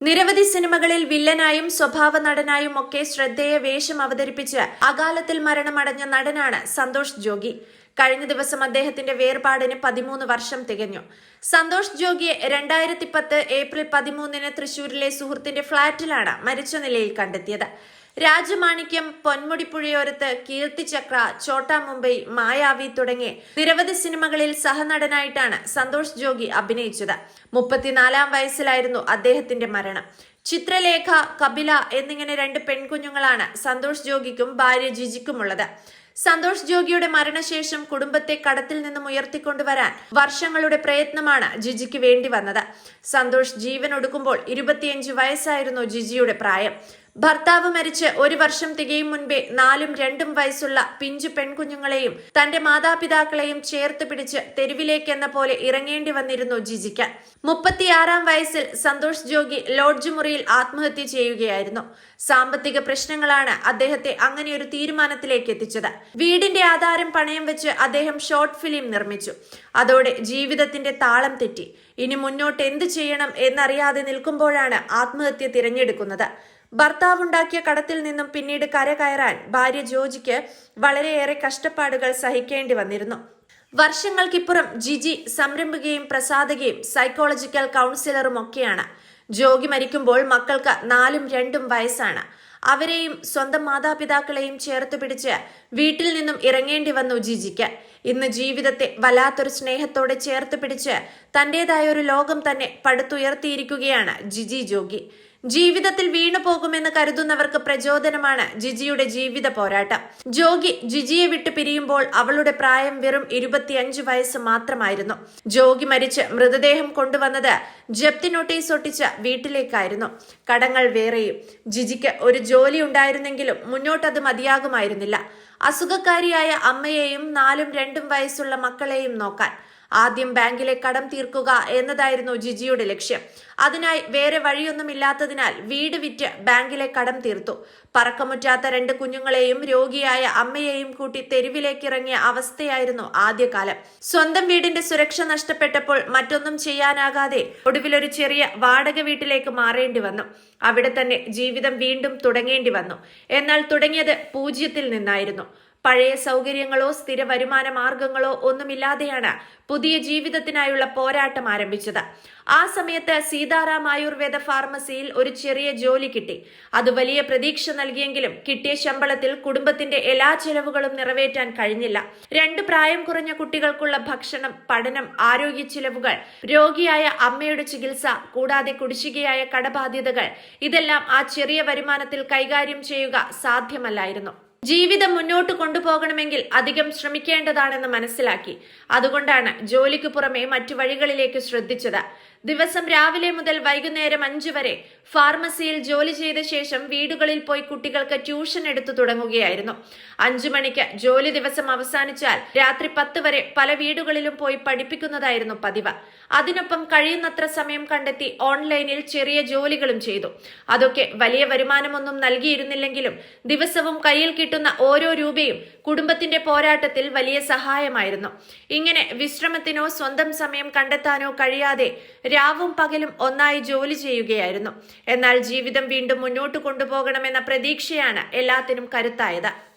നിരവധി സിനിമകളിൽ വില്ലനായും സ്വഭാവ നടനായും ഒക്കെ ശ്രദ്ധേയ വേഷം അവതരിപ്പിച്ച് അകാലത്തിൽ മരണമടഞ്ഞ നടനാണ് സന്തോഷ് ജോഗി. കഴിഞ്ഞ ദിവസം അദ്ദേഹത്തിന്റെ വേർപാടിന് പതിമൂന്ന് വർഷം തികഞ്ഞു. സന്തോഷ് ജോഗിയെ രണ്ടായിരത്തി പത്ത് ഏപ്രിൽ പതിമൂന്നിന് തൃശൂരിലെ സുഹൃത്തിന്റെ ഫ്ളാറ്റിലാണ് മരിച്ച നിലയിൽ കണ്ടെത്തിയത്. രാജമാണിക്യം പൊന്മുടിപ്പുഴയോരത്ത് കീർത്തിചക്ര ചോട്ടാ മുംബൈ മായാവി തുടങ്ങി നിരവധി സിനിമകളിൽ സഹനടനായിട്ടാണ് സന്തോഷ് ജോഗി അഭിനയിച്ചത്. മുപ്പത്തിനാലാം വയസ്സിലായിരുന്നു അദ്ദേഹത്തിന്റെ മരണം. ചിത്രലേഖ കപില എന്നിങ്ങനെ രണ്ട് പെൺകുഞ്ഞുങ്ങളാണ് സന്തോഷ് ജോഗിക്കും ഭാര്യ ജിജിക്കുമുള്ളത്. സന്തോഷ് ജോഗിയുടെ മരണശേഷം കുടുംബത്തെ കടത്തിൽ നിന്നും ഉയർത്തിക്കൊണ്ടുവരാൻ വർഷങ്ങളുടെ പ്രയത്നമാണ് ജിജിക്ക് വേണ്ടി വന്നത്. സന്തോഷ് ജീവൻ ഒടുക്കുമ്പോൾ ഇരുപത്തിയഞ്ച് വയസ്സായിരുന്നു ജിജിയുടെ പ്രായം. ഭർത്താവ് മരിച്ച് ഒരു വർഷം തികയും മുൻപേ നാലും രണ്ടും വയസ്സുള്ള പിഞ്ചു പെൺകുഞ്ഞുങ്ങളെയും തന്റെ മാതാപിതാക്കളെയും ചേർത്ത് പിടിച്ച് തെരുവിലേക്കെന്ന പോലെ ഇറങ്ങേണ്ടി വന്നിരുന്നു ജിജിക്ക്. മുപ്പത്തിയാറാം വയസ്സിൽ സന്തോഷ് ജോഗി ലോഡ്ജ് മുറിയിൽ ആത്മഹത്യ ചെയ്യുകയായിരുന്നു. സാമ്പത്തിക പ്രശ്നങ്ങളാണ് അദ്ദേഹത്തെ അങ്ങനെ ഒരു തീരുമാനത്തിലേക്ക് എത്തിച്ചത്. വീടിന്റെ ആധാരം പണയം വെച്ച് അദ്ദേഹം ഷോർട്ട് ഫിലിം നിർമ്മിച്ചു. അതോടെ ജീവിതത്തിന്റെ താളം തെറ്റി. ഇനി മുന്നോട്ട് എന്ത് ചെയ്യണം എന്നറിയാതെ നിൽക്കുമ്പോഴാണ് ആത്മഹത്യ തിരഞ്ഞെടുക്കുന്നത്. ഭർത്താവുണ്ടാക്കിയ കടത്തിൽ നിന്നും പിന്നീട് കരകയറാൻ ഭാര്യ ജോജിക്ക് വളരെയേറെ കഷ്ടപ്പാടുകൾ സഹിക്കേണ്ടി വന്നിരുന്നു. വർഷങ്ങൾക്കിപ്പുറം ജിജി സംരംഭകയും പ്രസാദകയും സൈക്കോളജിക്കൽ കൗൺസിലറും ഒക്കെയാണ്. ജോഗി മരിക്കുമ്പോൾ മക്കൾക്ക് നാലും രണ്ടും വയസ്സാണ്. അവരെയും സ്വന്തം മാതാപിതാക്കളെയും ചേർത്ത് പിടിച്ച് വീട്ടിൽ നിന്നും ഇറങ്ങേണ്ടി വന്നു ജിജിക്ക്. ഇന്ന് ജീവിതത്തെ വല്ലാത്തൊരു സ്നേഹത്തോടെ ചേർത്ത് പിടിച്ച് തന്റേതായ ഒരു ലോകം തന്നെ പടുത്തുയർത്തിയിരിക്കുകയാണ് ജിജി ജോഗി. ജീവിതത്തിൽ വീണു പോകുമെന്ന് കരുതുന്നവർക്ക് പ്രചോദനമാണ് ജിജിയുടെ ജീവിത പോരാട്ടം. ജോഗി ജിജിയെ വിട്ട് പിരിയുമ്പോൾ അവളുടെ പ്രായം വെറും ഇരുപത്തിയഞ്ച് വയസ്സ് മാത്രമായിരുന്നു. ജോഗി മരിച്ച് മൃതദേഹം കൊണ്ടുവന്നത് ജപ്തി നോട്ടീസ് ഒട്ടിച്ച വീട്ടിലേക്കായിരുന്നു. കടങ്ങൾ വേറെയും. ജിജിക്ക് ഒരു ജോലി ഉണ്ടായിരുന്നെങ്കിലും മുന്നോട്ടത് മതിയാകുമായിരുന്നില്ല. അസുഖക്കാരിയായ അമ്മയെയും നാലും രണ്ടും വയസ്സുള്ള മക്കളെയും നോക്കാൻ ആദ്യം ബാങ്കിലെ കടം തീർക്കുക എന്നതായിരുന്നു ജിജിയുടെ ലക്ഷ്യം. അതിനായി വേറെ വഴിയൊന്നുമില്ലാത്തതിനാൽ വീട് വിറ്റ് ബാങ്കിലെ കടം തീർത്തു. പറക്കമുറ്റാത്ത രണ്ട് കുഞ്ഞുങ്ങളെയും രോഗിയായ അമ്മയെയും കൂട്ടി തെരുവിലേക്കിറങ്ങിയ അവസ്ഥയായിരുന്നു ആദ്യകാലം. സ്വന്തം വീടിന്റെ സുരക്ഷ നഷ്ടപ്പെട്ടപ്പോൾ മറ്റൊന്നും ചെയ്യാനാകാതെ ഒടുവിലൊരു ചെറിയ വാടക വീട്ടിലേക്ക് മാറേണ്ടി വന്നു. അവിടെ തന്നെ ജീവിതം വീണ്ടും തുടങ്ങേണ്ടി വന്നു. എന്നാൽ തുടങ്ങിയത് പൂജ്യത്തിൽ നിന്നായിരുന്നു. പഴയ സൗകര്യങ്ങളോ സ്ഥിര വരുമാന മാർഗങ്ങളോ ഒന്നുമില്ലാതെയാണ് പുതിയ ജീവിതത്തിനായുള്ള പോരാട്ടം ആരംഭിച്ചത്. ആ സമയത്ത് സീതാറാം ആയുർവേദ ഫാർമസിയിൽ ഒരു ചെറിയ ജോലി കിട്ടി. അത് വലിയ പ്രതീക്ഷ നൽകിയെങ്കിലും കിട്ടിയ ശമ്പളത്തിൽ കുടുംബത്തിന്റെ എല്ലാ ചെലവുകളും നിറവേറ്റാൻ കഴിഞ്ഞില്ല. രണ്ട് പ്രായം കുറഞ്ഞ കുട്ടികൾക്കുള്ള ഭക്ഷണം പഠനം ആരോഗ്യ ചിലവുകൾ രോഗിയായ അമ്മയുടെ ചികിത്സ കൂടാതെ കുടിശ്ശികയായ കടബാധ്യതകൾ ഇതെല്ലാം ആ ചെറിയ വരുമാനത്തിൽ കൈകാര്യം ചെയ്യുക സാധ്യമല്ലായിരുന്നു. ജീവിതം മുന്നോട്ട് കൊണ്ടുപോകണമെങ്കിൽ അധികം ശ്രമിക്കേണ്ടതാണെന്ന് മനസ്സിലാക്കി. അതുകൊണ്ടാണ് ജോലിക്ക് പുറമെ മറ്റു വഴികളിലേക്ക് ശ്രദ്ധിച്ചത്. ദിവസം രാവിലെ മുതൽ വൈകുന്നേരം അഞ്ചു വരെ ഫാർമസിയിൽ ജോലി ചെയ്ത ശേഷം വീടുകളിൽ പോയി കുട്ടികൾക്ക് ട്യൂഷൻ എടുത്തു തുടങ്ങുകയായിരുന്നു. അഞ്ചു മണിക്ക് ജോലി ദിവസം അവസാനിച്ചാൽ രാത്രി പത്ത് വരെ പല വീടുകളിലും പോയി പഠിപ്പിക്കുന്നതായിരുന്നു പതിവ്. അതിനൊപ്പം കഴിയുന്നത്ര സമയം കണ്ടെത്തി ഓൺലൈനിൽ ചെറിയ ജോലികളും ചെയ്തു. അതൊക്കെ വലിയ വരുമാനമൊന്നും നൽകിയിരുന്നില്ലെങ്കിലും ദിവസവും കയ്യിൽ കിട്ടുന്ന ഓരോ രൂപയും കുടുംബത്തിന്റെ പോരാട്ടത്തിൽ വലിയ സഹായമായിരുന്നു. ഇങ്ങനെ വിശ്രമത്തിനോ സ്വന്തം സമയം കണ്ടെത്താനോ കഴിയാതെ രാവും പകലും ഒന്നായി ജോലി ചെയ്യുകയായിരുന്നു. എന്നാൽ ജീവിതം വീണ്ടും മുന്നോട്ട് കൊണ്ടുപോകണമെന്ന പ്രതീക്ഷയാണ് എല്ലാത്തിനും കരുത്തായത്.